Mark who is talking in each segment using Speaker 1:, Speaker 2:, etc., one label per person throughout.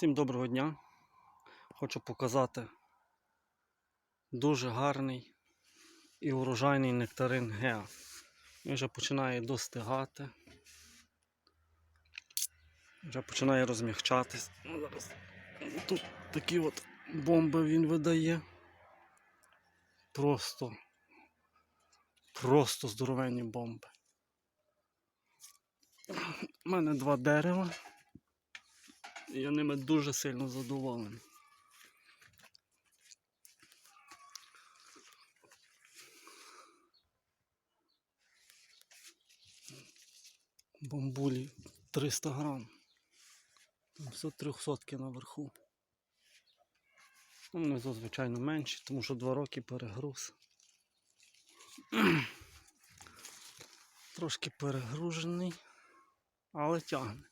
Speaker 1: Всім доброго дня. Хочу показати дуже гарний і урожайний нектарин Геа. Він вже починає достигати. Вже починає розмягчатись. Ну, тут такі от бомби він видає. Просто, просто здоровенні бомби. У мене два дерева. Я ними дуже сильно задоволений. Бамбулі 300 грам. Там все 300 наверху. Ну, Внизу, звичайно, менші, тому що два роки перегруз. Трошки перегружений, але тягне.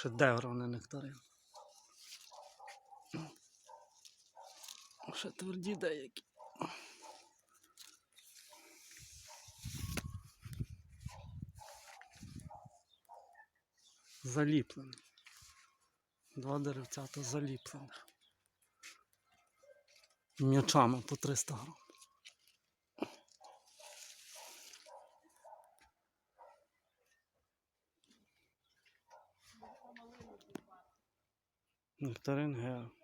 Speaker 1: Шедевр, не нектарин. Ще тверді деякі. Заліплений. Два деревцята заліплених. М'ячами по 300 грам. Нектарин Геа.